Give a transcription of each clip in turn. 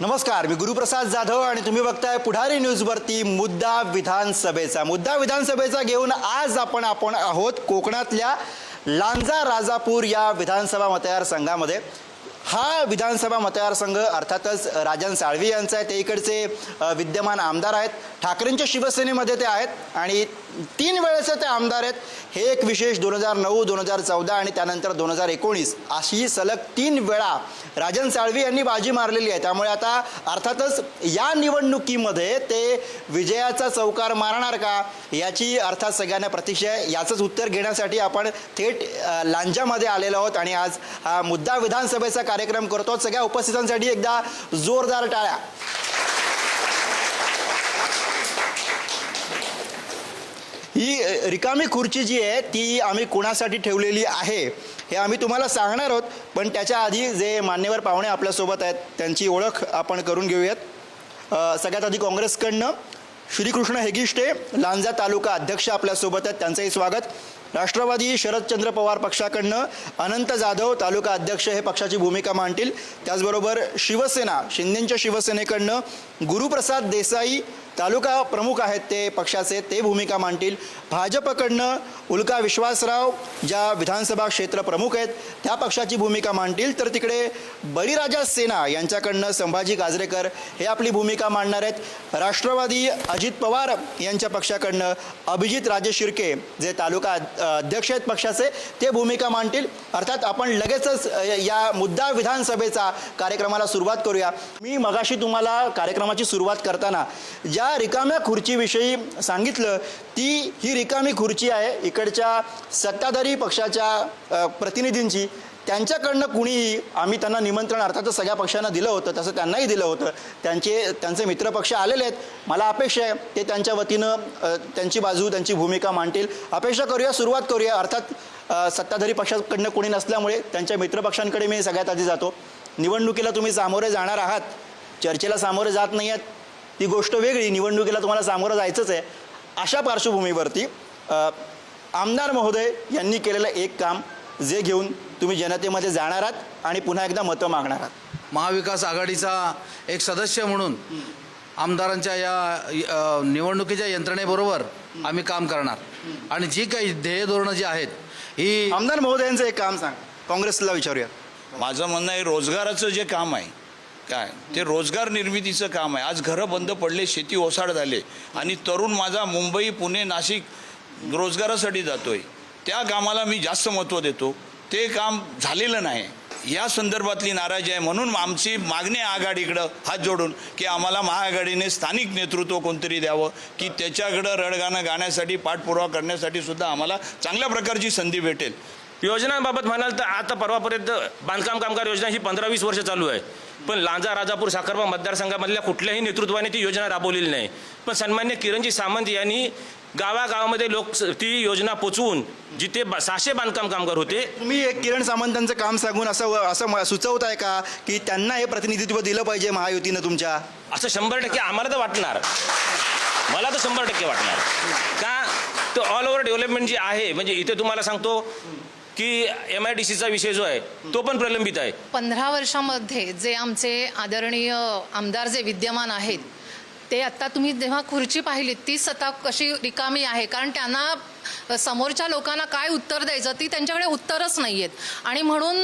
नमस्कार मी गुरुप्रसाद जाधव आणि तुम्ही बघताय पुढारी न्यूजवरती मुद्दा विधानसभेचा. मुद्दा विधानसभेचा घेऊन आज आपण आपण आहोत कोकणातल्या लांजा राजापूर या विधानसभा मतदारसंघामध्ये. हा विधानसभा मतदारसंघ अर्थातच राजन साळवी यांचा आहे. ते इकडचे विद्यमान आमदार आहेत. ठाकरेंच्या शिवसेनेमध्ये ते आहेत आणि तीन वेळेचे ते आमदार आहेत. हे एक विशेष दोन हजार नऊ दोन हजार चौदा आणि त्यानंतर दोन हजार एकोणीस अशी सलग तीन वेळा राजन साळवी यांनी बाजी मारलेली आहे. त्यामुळे आता अर्थातच या निवडणुकीमध्ये ते विजयाचा चौकार मारणार का याची अर्थात सगळ्यांना प्रतीक्षा आहे. याचंच उत्तर घेण्यासाठी आपण थेट लांजामध्ये आलेलो आहोत आणि आज हा मुद्दा विधानसभेचा कार्यक्रम करतो. सगळ्या उपस्थितांसाठी एकदा जोरदार टाळ्या. ही रिकामी खुर्ची जी आहे ती आम्ही कुणासाठी ठेवलेली आहे हे आम्ही तुम्हाला सांगणार आहोत. पण त्याच्या आधी जे मान्यवर पाहुणे आपल्यासोबत आहेत त्यांची ओळख आपण करून घेऊयात. सगळ्यात आधी काँग्रेसकडनं श्रीकृष्ण हेगिष्टे लांजा तालुका अध्यक्ष आपल्यासोबत आहेत त्यांचंही स्वागत. राष्ट्रवादी शरदचंद्र पवार पक्षाकडनं अनंत जाधव तालुका अध्यक्ष हे पक्षाची भूमिका मांडतील. त्याचबरोबर शिवसेना शिंदेच्या शिवसेनेकडनं गुरुप्रसाद देसाई तालुका प्रमुख आहेत ते पक्षाचे ते भूमिका मांडतील. भाजपकडनं उल्का विश्वासराव ज्या विधानसभा क्षेत्र प्रमुख आहेत त्या पक्षाची भूमिका मांडतील. तर तिकडे बळीराजा सेना यांच्याकडनं संभाजी गाजरेकर हे आपली भूमिका मांडणार आहेत. राष्ट्रवादी अजित पवार यांच्या पक्षाकडनं अभिजित राजे शिर्के जे तालुका अध्यक्ष आहेत पक्षाचे ते भूमिका मांडतील. अर्थात आपण लगेचच या मुद्दा विधानसभेचा कार्यक्रमाला सुरुवात करूया. मी मगाशी तुम्हाला कार्यक्रमाची सुरुवात करताना ज्या रिकाम्या खुर्चीविषयी सांगितलं ती ही रिकामी खुर्ची आहे इकडच्या सत्ताधारी पक्षाच्या प्रतिनिधींची. त्यांच्याकडनं कुणीही आम्ही त्यांना निमंत्रण अर्थातच सगळ्या पक्षांना दिलं होतं तसं त्यांनाही दिलं होतं. त्यांचे त्यांचे मित्रपक्ष आलेले आहेत. मला अपेक्षा आहे ते त्यांच्या वतीनं त्यांची बाजू त्यांची भूमिका मांडतील. अपेक्षा करूया सुरुवात करूया. अर्थात सत्ताधारी पक्षाकडनं कोणी नसल्यामुळे त्यांच्या मित्रपक्षांकडे मी सगळ्यात आधी जातो. निवडणुकीला तुम्ही सामोरे जाणार आहात. चर्चेला सामोरे जात नाही आहेत. ती गोष्ट वेगळी. निवडणुकीला तुम्हाला सामोरं जायचंच आहे. अशा पार्श्वभूमीवरती आमदार महोदय यांनी केलेलं एक काम जे घेऊन तुम्ही जनतेमध्ये जाणार आहात आणि पुन्हा एकदा मतं मागणार आहात. महाविकास आघाडीचा एक सदस्य म्हणून आमदारांच्या या निवडणुकीच्या यंत्रणेबरोबर आम्ही काम करणार. आणि जी काही ध्येय धोरणं जी आहेत ही आमदार महोदयांचं एक काम सांग. काँग्रेसला विचारूया. माझं म्हणणं आहे रोजगाराचं जे काम आहे काय? ते रोजगार निर्मितीचं काम आहे. आज घरं बंद पडले शेती ओसाड झाले. आणि तरुण माझा मुंबई पुणे नाशिक रोजगारासाठी जातो आहे त्या कामाला मी जास्त महत्त्व देतो. ते काम झालेलं नाही. या संदर्भातली नाराजी आहे. म्हणून आमची मागणी आघाडीकडं हात जोडून की आम्हाला महाआघाडीने स्थानिक नेतृत्व कोणतरी द्यावं की त्याच्याकडं रडगाणं गाण्यासाठी पाठपुरावा करण्यासाठी सुद्धा आम्हाला चांगल्या प्रकारची संधी भेटेल. योजनांबाबत म्हणाल तर आता परवापर्यंत बांधकाम कामगार योजना ही पंधरा वीस वर्ष चालू आहे. पण लांजा राजापूर साखरबा मतदारसंघामधल्या कुठल्याही नेतृत्वाने ती योजना राबवलेली नाही. पण सन्मान्य किरणजी सामंत यांनी गावागावामध्ये लोक ती योजना पोचवून जिथे सहाशे बांधकाम कामगार होते तुम्ही एक किरण सामंतांचं काम सांगून असं असं म- सुचवताय का की त्यांना हे प्रतिनिधित्व दिलं पाहिजे महायुतीनं तुमच्या? असं शंभर टक्के आम्हाला तर वाटणार. मला तर शंभर टक्के वाटणार. का? तो ऑल ओव्हर डेव्हलपमेंट जी आहे म्हणजे इथे तुम्हाला सांगतो की एम आय डी सीचा विषय जो आहे तो पण प्रलंबित आहे. पंधरा वर्षामध्ये जे आमचे आदरणीय आमदार जे विद्यमान आहेत ते आता तुम्ही जेव्हा खुर्ची पाहिली ती सत्ता कशी रिकामी आहे? कारण त्यांना समोरच्या लोकांना काय उत्तर द्यायचं ती त्यांच्याकडे उत्तरच नाही आहेत आणि म्हणून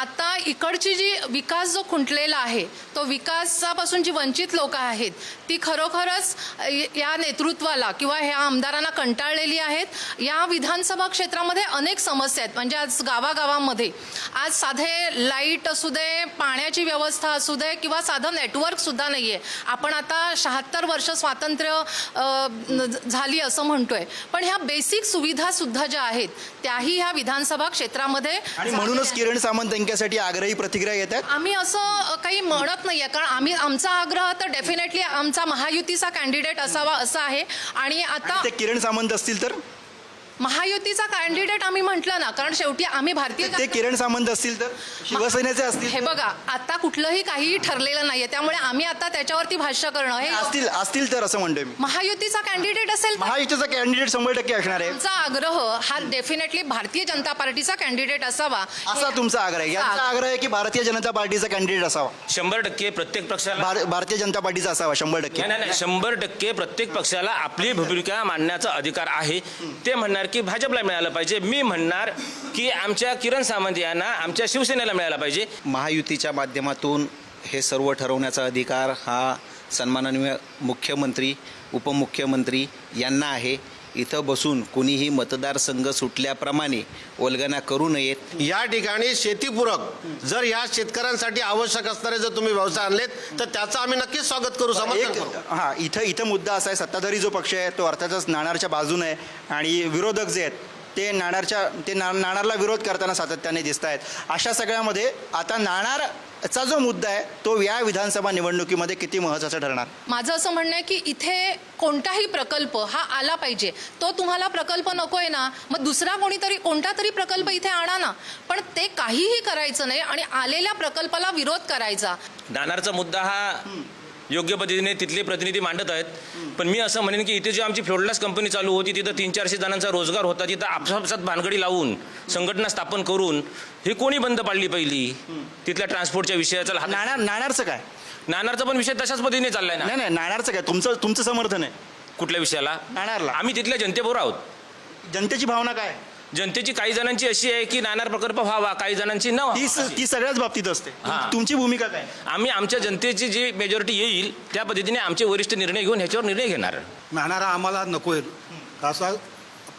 आता इकडची जी विकास जो खुंटलेला आहे तो विकासापासून जी वंचित लोक आहेत ती खरोखरच या नेतृत्वाला किंवा ह्या आमदारांना कंटाळलेली आहेत. या विधानसभा क्षेत्रामध्ये अनेक समस्या आहेत. म्हणजे आज गावागावामध्ये आज साधे लाइट असू दे पाण्याची व्यवस्था असू दे किंवा साधं नेटवर्कसुद्धा नाही आहे आपण आता शहात्तर वर्ष स्वातंत्र्य न- झाली असं म्हणतोय. पण ह्या बेसिक सुविधा सुद्धा ज्या आहेत त्याही ह्या विधानसभा क्षेत्रामध्ये आणि म्हणूनच किरण सामंत यांच्यासाठी आग्रही प्रतिक्रिया येत आहेत? आम्ही असं काही म्हणत नाहीये कारण आम्ही आमचा आग्रह तर डेफिनेटली आमचा महायुतीचा कॅन्डिडेट असावा असा आहे. आणि आता ते किरण सामंत असतील तर? महायुतीचा कॅन्डिडेट आम्ही म्हटलं ना कारण शेवटी आम्ही भारतीय ते किरण सामंत असतील तर शिवसेनेचे असतील हे बघा आता कुठलंही काहीही ठरलेलं नाहीये त्यामुळे आम्ही आता त्याच्यावरती भाष्य करणं हे असतील असतील तर असं म्हणतोय मी. महायुतीचा कॅन्डिडेट असेल तर? महायुतीचा कॅन्डिडेट शंभर टक्के असणार आहे. आमचा आग्रह हा डेफिनेटली भारतीय जनता पार्टीचा कॅन्डिडेट असावा. असा तुमचा आग्रह आहे. यांचा आग्रह आहे की भारतीय जनता पार्टीचा कॅन्डिडेट असावा. शंभर टक्के प्रत्येक पक्षाला भार- भारतीय जनता पार्टीचा असावा शंभर टक्के. नाही नाही नाही शंभर टक्के प्रत्येक पक्षाला आपली भूमिका मांडण्याचा अधिकार आहे. ते म्हणणार की भाजपला मिळालं पाहिजे. मी म्हणणार की आमच्या किरण सामंत यांना आमच्या शिवसेनेला मिळाला पाहिजे. महायुतीच्या माध्यमातून हे सर्व ठरवण्याचा अधिकार हा सन्माननीय मुख्यमंत्री उपमुख्यमंत्री यांना आहे. इथं बसून कुणीही मतदारसंघ सुटल्याप्रमाणे वल्गना करू नयेत. या ठिकाणी शेतीपूरक जर या शेतकऱ्यांसाठी आवश्यक असणारे जर तुम्ही व्यवसाय आणलेत तर त्याचं आम्ही नक्कीच स्वागत करू समर्थन एक करू. हा इथं इथं मुद्दा असा आहे सत्ताधारी जो पक्ष आहे तो अर्थातच नाणारच्या बाजूने आहे आणि विरोधक जे आहेत ते नाणारच्या ते ना नाणारला विरोध करताना सातत्याने दिसत आहेत अशा सगळ्यामध्ये आता नाणारचा जो मुद्दा आहे तो या विधानसभा निवडणुकीमध्ये किती महत्त्वाचा ठरणार? माझं असं म्हणणं आहे की इथे कोणताही प्रकल्प हा आला पाहिजे. तो तुम्हाला प्रकल्प नकोय ना मग दुसरा कोणीतरी कोणता तरी प्रकल्प इथे आणा ना. पण ते काहीही करायचं नाही आणि आलेल्या प्रकल्पाला विरोध करायचा. नाणारचा मुद्दा हा योग्य पद्धतीने तिथले प्रतिनिधी मांडत आहेत. पण मी असं म्हणेन की इथे जी आमची फ्लोडलास कंपनी चालू होती तिथं तीन चारशे जणांचा रोजगार होता तिथं आपसापसात भानगडी लावून संघटना स्थापन करून ही कोणी बंद पाडली पहिली? तिथल्या ट्रान्सपोर्टच्या विषयाचा नाणार नाणारचं काय? नाणारचा पण विषय तशाच पद्धतीने चाललाय ना. नाही नाही नाणारचं काय? तुमचं तुमचं समर्थन आहे. कुठल्या विषयाला? नाणारला. आम्ही तिथल्या जनतेबरोबर आहोत. जनतेची भावना काय? जनतेची काही जणांची अशी आहे की नाणार प्रकल्प व्हावा काही जणांची न ती. स- ती सगळ्याच बाबतीत असते हा. तुमची भूमिका काय आम्ही आमच्या जनतेची जी मेजॉरिटी येईल त्या पद्धतीने आमचे वरिष्ठ निर्णय घेऊन ह्याच्यावर निर्णय घेणार नाणारा आम्हाला नको आहे असा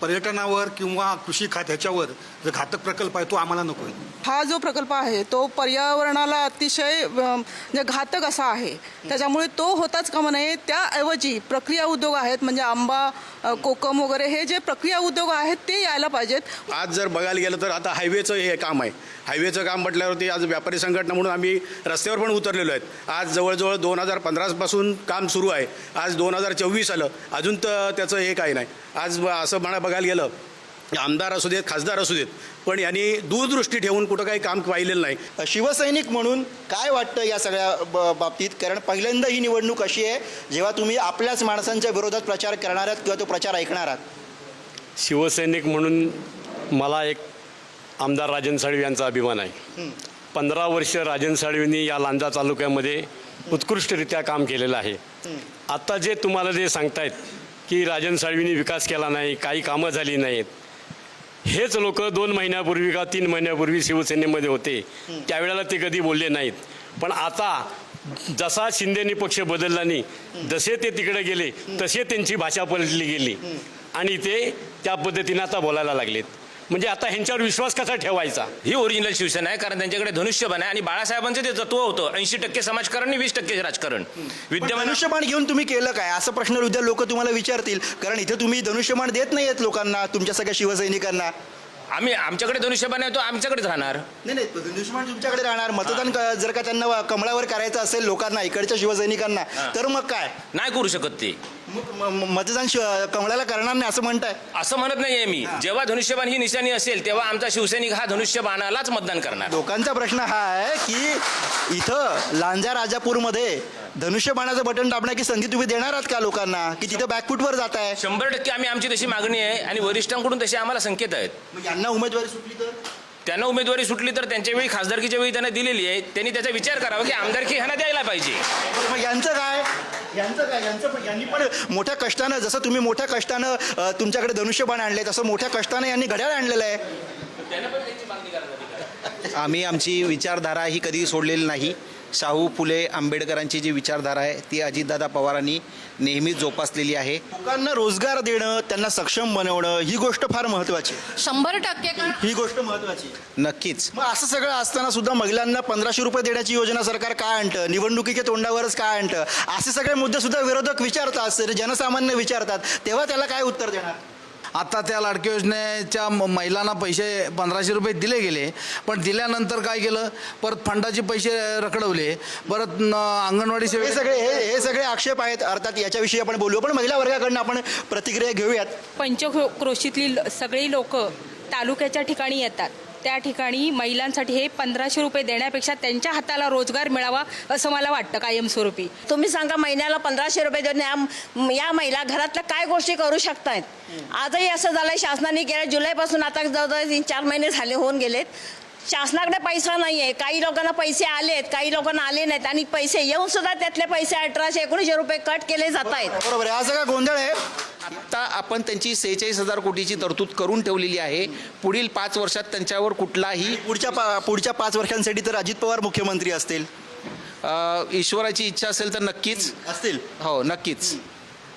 पर्यटनावर किंवा कृषी खात ह्याच्यावर जो घातक प्रकल्प आहे तो आम्हाला नको आहे. हा जो प्रकल्प आहे तो पर्यावरणाला अतिशय म्हणजे घातक असा आहे. त्याच्यामुळे तो होताच कामा नये. त्याऐवजी प्रक्रिया उद्योग आहेत म्हणजे आंबा कोकम वगैरे हे जे प्रक्रिया उद्योग आहेत ते यायला पाहिजेत. आज जर बघायला गेलं तर आता हायवेचं हे काम आहे. हायवेचं काम म्हटल्यावरती आज व्यापारी संघटना म्हणून आम्ही रस्त्यावर पण उतरलेलो आहेत. आज जवळजवळ दोन हजार पंधरापासून काम सुरू आहे. आज दोन हजार चोवीस आलं. अजून तर त्याचं हे काही नाही. आज ब- असं म्हणा बघायला गेलं आमदार असू देत खासदार असू देत पण यांनी दूरदृष्टी ठेवून कुठं काही काम पाहिलेलं नाही. शिवसैनिक म्हणून काय वाटतं या सगळ्या ब- बाबतीत? कारण पहिल्यांदा ही निवडणूक अशी आहे जेव्हा तुम्ही आपल्याच माणसांच्या विरोधात प्रचार करणार आहात किंवा तो प्रचार ऐकणार आहात? शिवसैनिक म्हणून मला एक आमदार राजन साळवी यांचा अभिमान आहे. पंधरा वर्ष राजन साळवींनी या लांजा तालुक्यामध्ये उत्कृष्टरित्या काम केलेलं आहे. आता जे तुम्हाला जे सांगतायत की राजन साळवींनी विकास केला नाही काही कामं झाली नाहीत हेच लोक दोन महिन्यापूर्वी का तीन महिन्यापूर्वी शिवसेनेमध्ये होते. त्यावेळेला ते कधी बोलले नाहीत. पण आता जसा शिंदेनी पक्ष बदलला नाही जसे ते तिकडे गेले तसे त्यांची भाषा पलटली गेली. आणि ते त्या पद्धतीने आता बोलायला लागलेत. म्हणजे आता ह्यांच्यावर विश्वास कसा ठेवायचा? ही ओरिजिनल शिवसेना आहे कारण त्यांच्याकडे धनुष्यबाण आहे आणि बाळासाहेबांचं ते तत्व होतं. ऐंशी टक्के समाजकारण आणि वीस टक्के राजकारण. विद्यमान धनुष्यबाण घेऊन तुम्ही केलं काय? असं प्रश्न उद्या लोक तुम्हाला विचारतील. कारण इथे तुम्ही धनुष्यबाण देत नाही आहेत लोकांना तुमच्या सगळ्या शिवसैनिकांना. आम्ही आमच्याकडे धनुष्यबाण आहे तो आमच्याकडेच राहणार. नाही नाही धनुष्यबाण तुमच्याकडे राहणार. मतदान क- जर का त्यांना कमळावर करायचं असेल लोकांना इकडच्या शिवसैनिकांना तर मग काय? नाही करू शकत ते. मग म- म- मतदान शिव- कमळाला करणार नाही असं म्हणताय? असं म्हणत नाहीये मी. जेव्हा धनुष्यबाण ही निशाणी असेल तेव्हा आमचा शिवसैनिक हा धनुष्यबाणालाच मतदान करणार. लोकांचा प्रश्न हा आहे की इथं लांजा राजापूरमध्ये धनुष्यबाणाचं बटन दाबण्याची संधी तुम्ही देणार आहात का लोकांना? की तिथं बॅकफुटवर जात आहे शंभर टक्के आम्ही आमची तशी मागणी आहे आणि वरिष्ठांकडून तसे आम्हाला संकेत आहेत. मग यांना उमेदवारी सुटली तर? त्यांना उमेदवारी सुटली तर त्यांच्या वेळी खासदारकीच्या वेळी त्यांना दिलेली आहे. त्यांनी त्याचा विचार करावा की आमदारकी ह्यांना द्यायला पाहिजे. मग यांचं काय? यांचं काय? यांचं पण यांनी पण मोठ्या कष्टानं जसं तुम्ही मोठ्या कष्टानं अ, तुमच्याकडे धनुष्यबाण आणले तसं मोठ्या कष्टानं यांनी घड्याळ आणलेलं आहे. आम्ही आमची विचारधारा ही कधी सोडलेली नाही. शाहू फुले आंबेडकरांची जी विचारधारा आहे ती अजितदादा पवारांनी नेहमीच जोपासलेली आहे. लोकांना रोजगार देणं त्यांना सक्षम बनवणं ही गोष्ट फार महत्वाची. शंभर टक्के कारण ही गोष्ट महत्वाची. नक्कीच. मग असं सगळं असताना सुद्धा महिलांना पंधराशे रुपये देण्याची योजना सरकार काय आणतं? निवडणुकीच्या तोंडावरच काय आणतं? असे सगळे मुद्दे सुद्धा विरोधक विचारतात जनसामान्य विचारतात तेव्हा त्याला काय उत्तर देणार? आता त्या लाडकी योजनेच्या म- महिलांना पैसे पंधराशे रुपये दिले गेले. पण दिल्यानंतर काय केलं? परत फंडाचे पैसे रखडवले. परत न- अंगणवाडी हे सेवे सगळे हे हे सगळे आक्षेप आहेत. अर्थात याच्याविषयी आपण बोलू. पण महिला वर्गाकडनं आपण प्रतिक्रिया घेऊयात. पंचक्रोशीतली ल- सगळी लोक तालुक्याच्या ठिकाणी येतात. त्या ठिकाणी महिलांसाठी हे पंधराशे रुपये देण्यापेक्षा त्यांच्या हाताला रोजगार मिळावा असं मला वाटतं कायमस्वरूपी. तुम्ही सांगा महिन्याला पंधराशे रुपये देऊन या या महिला घरातल्या काय गोष्टी करू शकतायत? आजही असं झालंय शासनाने गेल्या जुलैपासून आता जवळजवळ तीन चार महिने झाले होऊन गेलेत. शासनाकडे पैसा नाही आहे काही लोकांना पैसे आलेत काही लोकांना आले नाहीत आणि पैसे येऊन सुद्धा त्यातले पैसे अठराशे एकोणीसशे रुपये कट केले जात आहेत. बरोबर आहे. हा सगळा गोंधळ आहे? आत्ता आपण त्यांची सेहेचाळीस हजार कोटीची तरतूद करून ठेवलेली आहे. पुढील पाच वर्षात त्यांच्यावर कुठलाही पुढच्या पा पुढच्या पाच वर्षांसाठी तर अजित पवार मुख्यमंत्री असतील. अ, ईश्वराची इच्छा असेल तर नक्कीच. असतील. हो नक्कीच.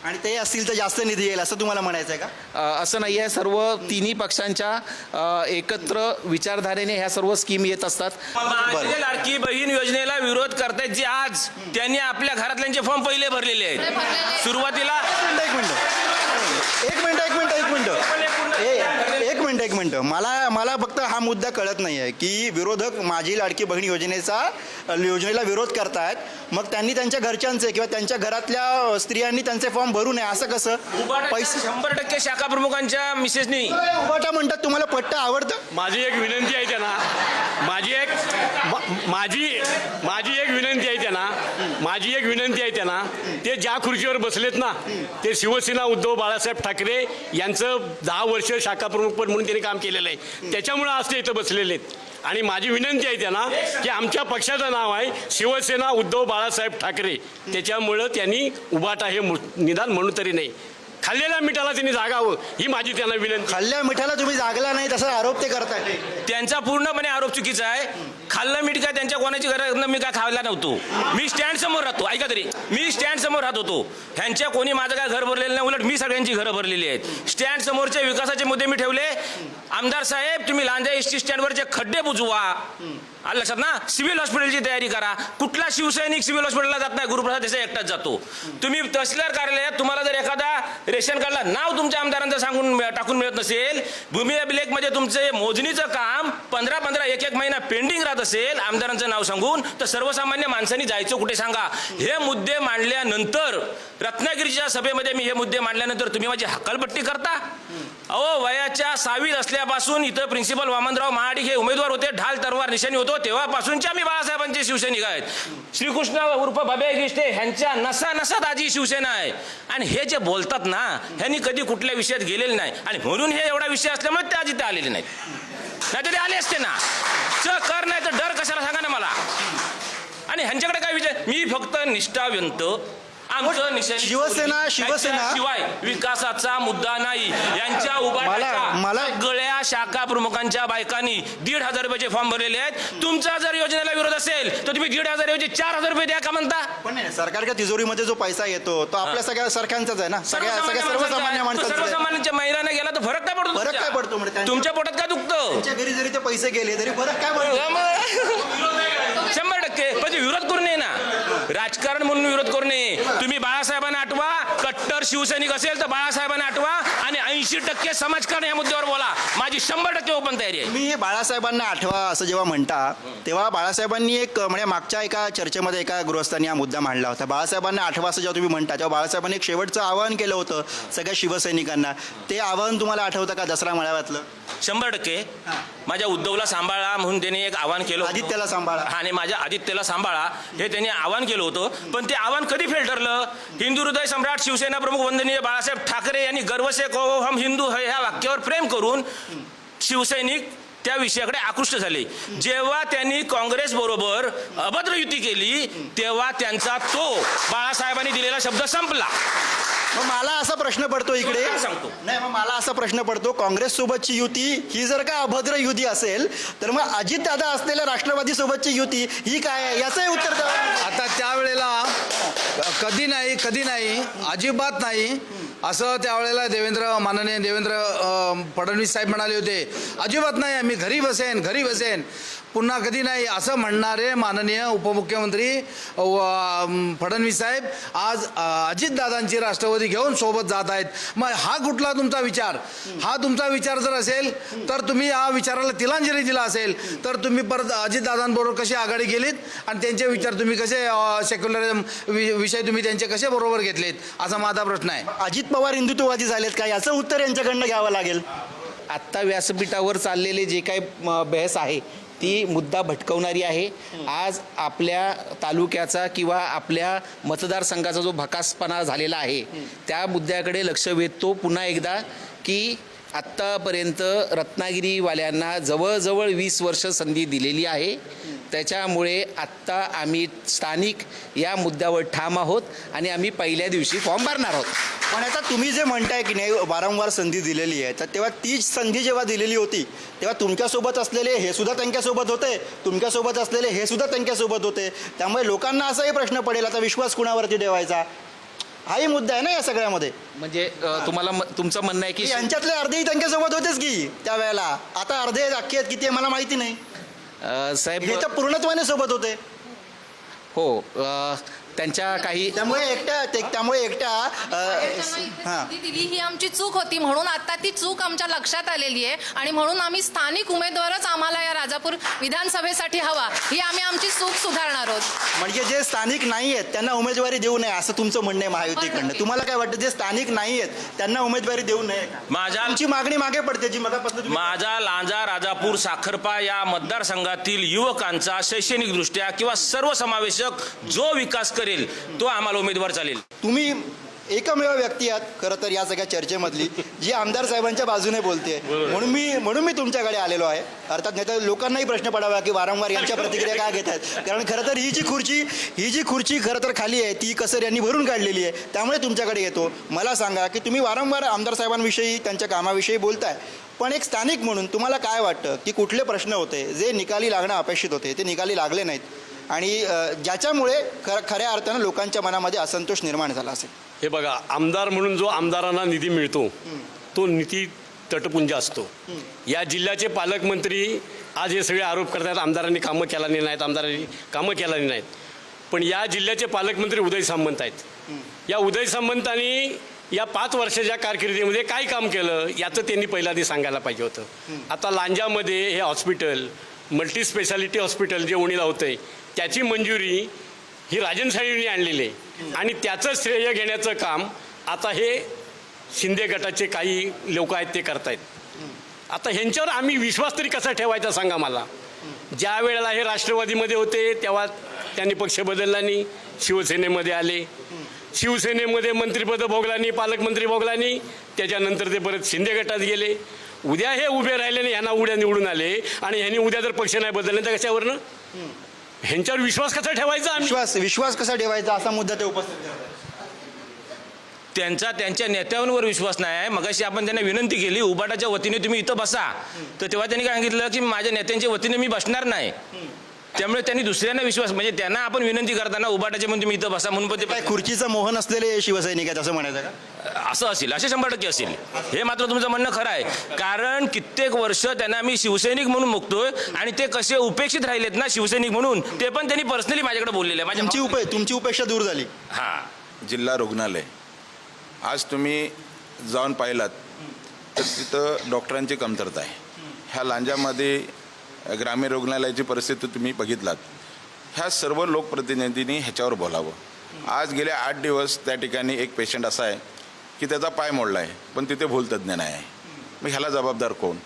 आणि ते असतील तर जास्त निधी येईल असं तुम्हाला म्हणायचं आहे का असं नाही आहे. सर्व तिन्ही पक्षांच्या एकत्र विचारधारेने ह्या सर्व स्कीम येत असतात. लाडकी बहीण योजनेला विरोध करतायत जे आज त्यांनी आपल्या घरातल्यांचे फॉर्म पहिले भरलेले आहेत. सुरुवातीला एक मिनिट एक मिनिट. एक मिनिट एक मिनिट एक मिनिट एक मिनिट. मला मला मुद्दा कळत नाही आहे की विरोधक माझी लाडकी बहीण योजनेचा योजनेला विरोध करतायत. मग त्यांनी त्यांच्या घरच्यांचे किंवा त्यांच्या घरातल्या स्त्रियांनी त्यांचे फॉर्म भरू नये असं कसं? पैसे शंभर टक्के शाखा प्रमुखांच्या मिसेसनी. उबाटा म्हणतात तुम्हाला पट्ट आवडतं? माझी एक विनंती आहे त्यांना. माझी एक माझी माझी एक विनंती आहे त्यांना माझी एक विनंती आहे त्यांना ते ज्या खुर्चीवर बसलेत ना ते शिवसेना उद्धव बाळासाहेब ठाकरे यांचं दहा वर्ष शाखाप्रमुख म्हणून त्यांनी काम केलेलं आहे. त्याच्यामुळं आज ते इथं बसलेले आहेत. आणि माझी विनंती आहे त्यांना की आमच्या पक्षाचं नाव आहे शिवसेना उद्धव बाळासाहेब ठाकरे. त्याच्यामुळं त्यांनी उभाटा हे निदान म्हणून तरी नाही. खाल्लेल्या मिठाला त्यांनी जागावं ही माझी त्यांना विनंती. खाल्ल्या मिठाला तुम्ही जागला नाही तसा आरोप ते करताय. त्यांचा पूर्णपणे आरोप चुकीचा आहे. खाल्लं मीठ काय त्यांच्या कोणाची गरज? मी काय खायला नव्हतो. मी स्टँड समोर राहतो. ऐका तरी. मी स्टँड समोर राहत होतो. ह्यांच्या कोणी माझं काय घर भरलेलं नाही उलट मी सगळ्यांची घरं भरलेली आहेत. स्टँड समोरच्या विकासाचे मुद्दे मी ठेवले. आमदार साहेब तुम्ही लांजा एस टी स्टँडवरचे खड्डे बुजवा. आलं लक्षात ना? सिव्हिल हॉस्पिटलची तयारी करा. कुठला शिवसैनिक सिव्हिल हॉस्पिटलला जात नाही? गुरुप्रसाद देसाई एकटाच जातो. तुम्ही तहसीलदार कार्यालयात तुम्हाला जर एखादा रेशन कार्डला नाव तुमच्या आमदारांचं सांगून टाकून मिळत नसेल भूमी अभिलेखमध्ये तुमचे मोजणीचं काम पंधरा पंधरा एक एक महिना पेंडिंग राहत असेल आमदारांचं नाव सांगून तर सर्वसामान्य माणसांनी जायचं कुठे सांगा. हे मुद्दे मांडल्यानंतर रत्नागिरीच्या सभेमध्ये मी हे मुद्दे मांडल्यानंतर तुम्ही माझी हकालपट्टी करता? अहो वयाच्या सहावीत असल्यापासून इथं प्रिन्सिपल वामनराव महाडिक हे उमेदवार होते. ढाल तरवार निशाणी होतो. तेव्हापासूनच्या मी बाळासाहेबांचे शिवसैनिक आहेत. श्रीकृष्ण उर्फ बबे गिष्टे ह्यांच्या नसा नसात आजी शिवसेना आहे. आणि हे जे बोलतात ना ह्यांनी कधी कुठल्या विषयात गेलेले नाही. आणि म्हणून हे एवढा विषय असल्यामुळे ते आज इथे आलेले नाहीत. नाही तरी आले असते ना. च कर नाही तर डर कशाला सांगा ना मला. आणि ह्यांच्याकडे काय विचार? मी फक्त निष्ठावंत आमचं निशाण शिवसेना- शिवसेना- शिवाय विकासाचा मुद्दा नाही. यांच्या मला- मला- गळ्या शाखा प्रमुखांच्या बायकांनी दीड हजार रुपयाचे फॉर्म भरलेले आहेत. तुमचा जर योजनेला विरोध असेल तर तुम्ही दीड हजार ऐवजी चार हजार रुपये द्या का म्हणता? पण सरकारच्या तिजोरीमध्ये जो पैसा येतो तो आपल्या सगळ्या सारख्यांचाच आहे ना. सगळ्या सगळ्या सर्वसामान्य. सर्वसामान्यांच्या महिलांना गेला तर फरक काय पडतो फरक? काय पडतो म्हणजे तुमच्या पोटात काय दुखतं? घरी जरी ते पैसे गेले तरी फरक काय पडतो? शंभर टक्के. पण विरोध करू नये ना. राजकारण म्हणून विरोध करू नये. तुम्ही बाळासाहेबांना आठवा कट्टर शिवसैनिक असेल तर बाळासाहेबांना आठवा ऐंशी टक्के समाजकारण या मुद्द्यावर बोला. माझी शंभर टक्के ओपन तयारी आहे. मी बाळासाहेबांना आठवा असं जेव्हा म्हणता तेव्हा बाळासाहेबांनी एक म्हणजे मागच्या एका चर्चेमध्ये एका गृहस्थांनी हा मुद्दा मांडला होता. बाळासाहेबांना आठवा असं जेव्हा तुम्ही म्हणता तेव्हा बाळासाहेबांनी एक शेवटचं आवाहन केलं होतं सगळ्या शिवसैनिकांना. ते आवाहन तुम्हाला आठवतं का दसरा मेळाव्यातलं? शंभर टक्के. माझ्या उद्धवला सांभाळा म्हणून त्यांनी एक आवाहन केलं होतं. आदित्यला सांभाळा. हा, आणि माझ्या आदित्यला सांभाळा हे त्यांनी आवाहन केलं होतं. पण ते आवाहन कधी फेल ठरलं? हिंदू हृदय सम्राट शिवसेना प्रमुख वंदनीय बाळासाहेब ठाकरे यांनी गर्व से कहो हम हिंदू है ह्या वाक्यावर प्रेम करून शिवसैनिक त्या विषयाकडे आकृष्ट झाले. जेव्हा त्यांनी काँग्रेस बरोबर अभद्र युती केली तेव्हा त्यांचा तो बाळासाहेबांनी दिलेला शब्द संपला. मग मला असा प्रश्न पडतो इकडे. काय सांगतो? नाही मग मला असा प्रश्न पडतो. काँग्रेस सोबतची युती ही जर का अभद्र युती असेल तर मग अजित दादा असलेल्या राष्ट्रवादी सोबतची युती ही काय आहे? याचंही उत्तर आता त्यावेळेला कधी नाही कधी नाही अजिबात नाही. असं त्यावेळेला देवेंद्र माननीय देवेंद्र अ, फडणवीस साहेब म्हणाले होते अजिबात नाही आम्ही घरी बसेन घरी बसेन. पुन्हा कधी नाही असं म्हणणारे माननीय उपमुख्यमंत्री फडणवीस साहेब आज अजितदादांची राष्ट्रवादी घेऊन सोबत जात आहेत. मग हा कुठला तुमचा विचार? हा तुमचा विचार जर असेल तर तुम्ही या विचाराला तिलांजली दिला असेल तर तुम्ही परत अजितदादांबरोबर कशी आघाडी गेलीत आणि त्यांचे विचार तुम्ही कसे सेक्युलरिझम विषय तुम्ही त्यांचे कसे बरोबर घेतलेत? असा माझा प्रश्न आहे. अजित पवार हिंदुत्ववादी झालेत का याचं उत्तर यांच्याकडनं घ्यावं लागेल. आत्ता व्यासपीठावर चाललेले जे काही बहस आहे ती मुद्दा भटकवणारी आहे. आज आपल्या तालुक्याचा किंवा आपल्या मतदारसंघाचा जो भकासपणा झालेला आहे त्या मुद्द्याकडे लक्ष वेधतो. पुन्हा एकदा की आत्तापर्यंत रत्नागिरीवाल्यांना जवळजवळ वीस वर्ष संधी दिलेली आहे. त्याच्यामुळे आत्ता आम्ही स्थानिक या मुद्द्यावर ठाम आहोत आणि आम्ही पहिल्या दिवशी फॉर्म भरणार आहोत. पण आता तुम्ही जे म्हणताय की नाही वारंवार संधी दिलेली आहे तर तेव्हा तीच संधी जेव्हा दिलेली होती तेव्हा तुमच्यासोबत असलेले हे सुद्धा त्यांच्यासोबत होते तुमच्यासोबत असलेले हे सुद्धा त्यांच्यासोबत होते. त्यामुळे लोकांना असाही प्रश्न पडेल आता विश्वास कुणावरती ठेवायचा? हाही मुद्दा आहे ना या सगळ्यामध्ये. म्हणजे तुम्हाला तुमचं म्हणणं आहे की यांच्यातले अर्धेही त्यांच्यासोबत होतेच की त्यावेळेला. आता अर्धे अख्खे आहेत किती आहे मला माहिती नाही. साहेब हे तर पूर्णत्वाने सोबत होते. हो त्यांच्या काही त्यामुळे एकट्या ते- त्यामुळे एकट्या अ, हां संधी दिली ही. आमची चूक होती. म्हणून आता ती चूक आमच्या लक्षात आलेली आहे. आणि म्हणून आम्ही स्थानिक उमेदवारच आम्हाला या राजापूर विधानसभेसाठी हवा. ही आम्ही आमची चूक सुधारणार आहोत. म्हणजे जे स्थानिक नाही आहेत त्यांना उमेदवारी देऊ नये असं तुमचं म्हणणं आहे महायुतीकडनं. तुम्हाला काय वाटतं जे स्थानिक नाही आहेत त्यांना उमेदवारी देऊ नये का? माझ्या आमची मागणी मागे पडते जी मगापासून तुम्ही- माझा लांजा राजापूर साखरपा या मतदारसंघातील युवकांचा शैक्षणिकदृष्ट्या किंवा सर्वसमावेशक जो विकास करेल तो आम्हाला उमेदवार चालेल. तुम्ही एकमेव व्यक्ती आहात. खरं तर या सगळ्या चर्चेमधली जी आमदार साहेबांच्या बाजूने बोलते म्हणून मी म्हणून मी तुमच्याकडे आलेलो आहे. अर्थात नाही तर लोकांनाही प्रश्न पडावा की वारंवार यांच्या प्रतिक्रिया काय घेत आहेत. कारण खरं तर ही जी खुर्ची ही जी खुर्ची खरं तर खाली आहे ती कसर यांनी भरून काढलेली आहे. त्यामुळे तुमच्याकडे येतो. मला सांगा की तुम्ही वारंवार आमदार साहेबांविषयी त्यांच्या कामाविषयी बोलताय. पण एक स्थानिक म्हणून तुम्हाला काय वाटतं की कुठले प्रश्न होते? जे निकाली लागणं अपेक्षित होते ते निकाली लागले नाहीत. आणि ज्याच्यामुळे खर खऱ्या अर्थानं लोकांच्या मनामध्ये असंतोष निर्माण झाला असेल. हे बघा आमदार म्हणून जो आमदारांना निधी मिळतो तो निधी तटपुंज असतो. या जिल्ह्याचे पालकमंत्री आज हे सगळे आरोप करतात आमदारांनी कामं केली नाहीत आमदारांनी कामं केली नाहीत. पण या जिल्ह्याचे पालकमंत्री उदय सामंत आहेत. या उदय सामंतांनी या पाच वर्षाच्या कारकिर्दीमध्ये काय काम केलं याचं त्यांनी पहिल्या आधी सांगायला पाहिजे होतं. आता लांजामध्ये हे हॉस्पिटल मल्टी स्पेशालिटी हॉस्पिटल जे उणीला होतंय त्याची मंजुरी ही राजन साहेबांनी आणलेली आहे. आणि त्याचं श्रेय घेण्याचं काम आता हे शिंदे गटाचे काही लोक आहेत ते करतायत. आता ह्यांच्यावर आम्ही विश्वास तरी कसा ठेवायचा सांगा मला? ज्या वेळेला हे राष्ट्रवादीमध्ये होते तेव्हा त्यांनी पक्ष बदलला नाही. शिवसेनेमध्ये आले. शिवसेनेमध्ये मंत्रिपद भोगलानी पालकमंत्री भोगलानी त्याच्यानंतर ते परत शिंदे गटात गेले. उद्या हे उभे राहिले नाही ह्यांना उद्या निवडून आले. आणि ह्यांनी उद्या जर पक्ष नाही बदलले तर कशावरनं? ह्यांच्यावर विश्वास कसा ठेवायचा आम्ही? विश्वास विश्वास कसा ठेवायचा? असा मुद्दा ते उपस्थित करतात. त्यांचा त्यांच्या नेत्यांवर विश्वास नाही आहे. मगाशी आपण त्यांना विनंती केली उबाटाच्या वतीने तुम्ही इथं बसा. तर तेव्हा त्यांनी काय सांगितलं की माझ्या नेत्यांच्या वतीने मी बसणार नाही. त्यामुळे त्यांनी दुसऱ्यांना विश्वास म्हणजे त्यांना आपण विनंती करताना उबाटाच्या म्हणून तुम्ही इथं बसा म्हणून पण ते काय खुर्चीचं मोहन असलेले शिवसैनिक आहेत असं म्हणायचं का? असं असेल असे शंभर टक्के असेल. हे मात्र तुमचं म्हणणं खरं आहे. कारण कित्येक वर्ष त्यांना आम्ही शिवसैनिक म्हणून बघतोय आणि ते कसे उपेक्षित राहिलेत ना शिवसैनिक म्हणून ते पण त्यांनी पर्सनली माझ्याकडे बोललेले आहे तुमची माझ्या उप तुमची उपेक्षा दूर झाली. हा. जिल्हा रुग्णालय. आज तुम्ही जाऊन पाहिलात तर तिथं डॉक्टरांची कमतरता आहे. ह्या लांजामध्ये ग्रामीण रुग्णालयाची परिस्थिती तुम्ही बघितलात. ह्या सर्व लोकप्रतिनिधींनी ह्याच्यावर बोलावं. आज गेले आठ दिवस त्या ठिकाणी एक पेशंट असा आहे की त्याचा पाय मोडला आहे पण तिथे भूलतज्ञ नाही आहे. मग ह्याला जबाबदार कोण?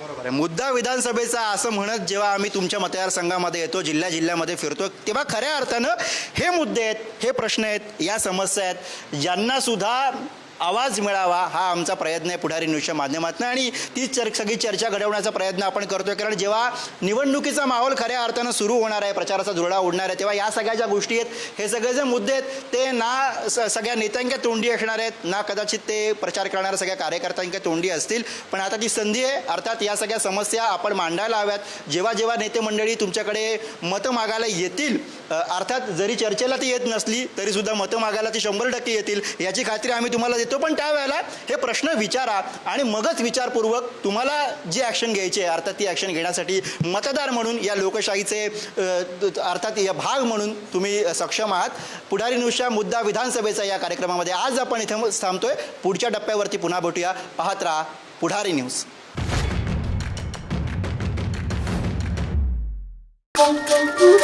बरोबर आहे. मुद्दा विधानसभेचा असं म्हणत जेव्हा आम्ही तुमच्या मतदारसंघामध्ये येतो जिल्ह्या जिल्ह्यामध्ये फिरतो तेव्हा खऱ्या अर्थानं हे मुद्दे आहेत हे प्रश्न आहेत या समस्या आहेत. ज्यांना सुद्धा आवाज मिळावा हा आमचा प्रयत्न आहे पुढारी न्यूजच्या माध्यमातून. आणि ती चर सगळी चर्चा घडवण्याचा प्रयत्न आपण करतोय. कारण जेव्हा निवडणुकीचा माहोल खऱ्या अर्थानं सुरू होणार आहे प्रचाराचा धुरडा उडणार आहे तेव्हा या सगळ्या ज्या गोष्टी आहेत हे सगळे जे मुद्दे आहेत ते ना स सगळ्या नेत्यांच्या तोंडी असणार आहेत ना कदाचित ते प्रचार करणाऱ्या सगळ्या कार्यकर्त्यांच्या तोंडी असतील. पण आता ती संधी आहे अर्थात या सगळ्या समस्या आपण मांडायला हव्यात. जेव्हा जेव्हा नेते मंडळी तुमच्याकडे मतं मागायला येतील अर्थात जरी चर्चेला ती येत नसली तरीसुद्धा मतं मागायला ती शंभर टक्के येतील याची खात्री आम्ही तुम्हाला देतो. येतो पण त्यावेळेला हे प्रश्न विचारा आणि मगच विचारपूर्वक तुम्हाला जी ॲक्शन घ्यायची आहे अर्थात ती ॲक्शन घेण्यासाठी मतदार म्हणून या लोकशाहीचे अर्थात या भाग म्हणून तुम्ही सक्षम आहात. पुढारी न्यूजच्या मुद्दा विधानसभेचा या कार्यक्रमामध्ये आज आपण इथे थांबतोय. पुढच्या टप्प्यावरती पुन्हा भेटूया. पाहत राहा पुढारी न्यूज Thank you.